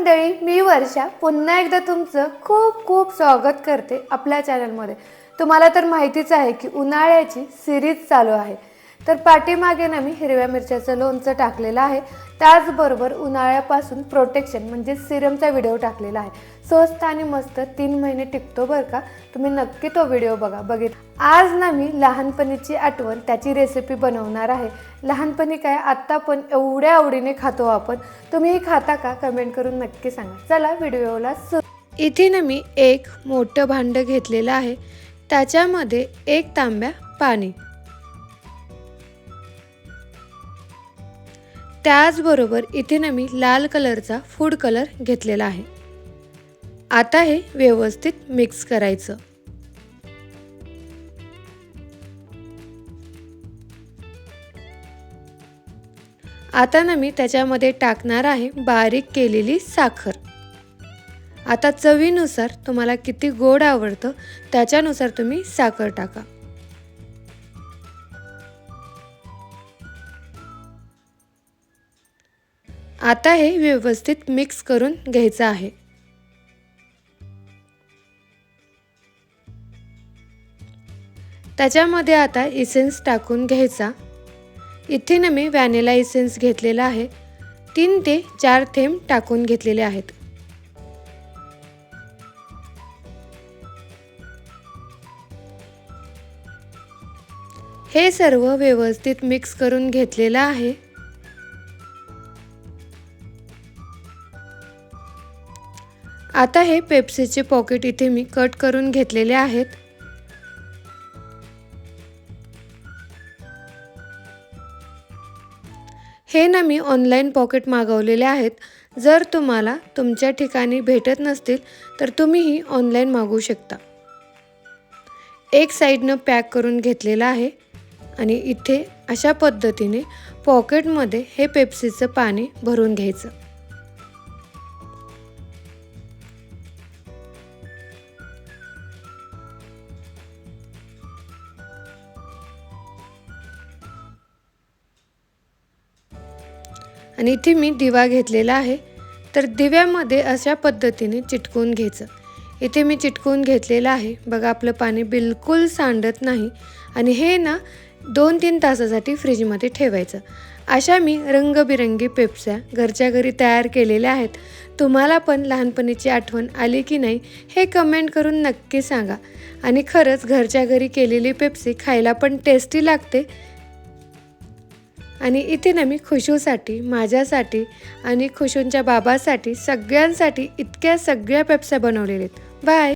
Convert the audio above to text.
मंडळी मी वर्षा. पुन्हा एकदा तुमचं खूप खूप स्वागत करते आपल्या चॅनलमध्ये तुम्हाला तर माहितीच आहे की उन्हाळ्याची सिरीज चालू आहे. तर पाठीमागे ना मी हिरव्या मिरच्याचं लोणचं टाकलेलं आहे. त्याचबरोबर उन्हाळ्यापासून प्रोटेक्शन म्हणजे सिरमचा व्हिडिओ टाकलेला आहे. स्वस्त आणि मस्त तीन महिने टिकतो बरं का? तुम्ही नक्की तो व्हिडिओ बघा. बघित आज ना मी लहानपणीची आठवण त्याची रेसिपी बनवणार आहे. लहानपणी काय आत्ता पण एवढ्या आवडीने खातो आपण. तुम्हीही खाता का? कमेंट करून नक्की सांगा. चला व्हिडिओला सु इथे ना मी एक मोठं भांडं घेतलेलं आहे. त्याच्यामध्ये एक तांब्या पाणी. त्याचबरोबर इथे ना मी लाल कलरचा फूड कलर घेतलेला आहे. आता हे व्यवस्थित मिक्स करायचं. आता ना मी त्याच्यामध्ये टाकणार आहे बारीक केलेली साखर. आता चवीनुसार तुम्हाला किती गोड आवडतं त्याच्यानुसार तुम्ही साखर टाका. आता हे व्यवस्थित मिक्स करून घ्यायचं आहे. त्याच्यामध्ये आता इसेन्स टाकून घ्यायचा. इथे ना मी व्हॅनिला इसेन्स घेतलेला आहे. तीन ते चार थेंब टाकून घेतलेले आहेत. हे सर्व व्यवस्थित मिक्स करून घेतलेलं आहे. आता हे पेप्सीचे पॉकेट इथे मी कट करून घेतलेले आहेत. हे ना मी ऑनलाईन पॉकेट मागवलेले आहेत. जर तुम्हाला तुमच्या ठिकाणी भेटत नसतील तर तुम्हीही ऑनलाईन मागवू शकता. एक साईडनं पॅक करून घेतलेलं आहे आणि इथे अशा पद्धतीने पॉकेटमध्ये हे पेप्सीचं पाणी भरून घ्यायचं. आणि इथे मी दिवा घेतलेला आहे. तर दिव्यामध्ये अशा पद्धतीने चिटकून घ्यायचं. इथे मी चिटकून घेतलेलं आहे. बघा आपलं पाणी बिलकुल सांडत नाही. आणि हे ना दोन तीन तासासाठी फ्रीजमध्ये ठेवायचं. अशा मी रंगबिरंगी पेप्स्या घरच्या घरी तयार केलेल्या आहेत. तुम्हाला पण लहानपणीची आठवण आली की नाही हे कमेंट करून नक्की सांगा. आणि खरंच घरच्या घरी केलेली पेप्सी खायला पण टेस्टी लागते. आणि इथे ना मी खुशूसाठी माझ्यासाठी आणि खुशूंच्या बाबासाठी सगळ्यांसाठी इतक्या सगळ्या पेप्स्या बनवलेल्या आहेत. बाय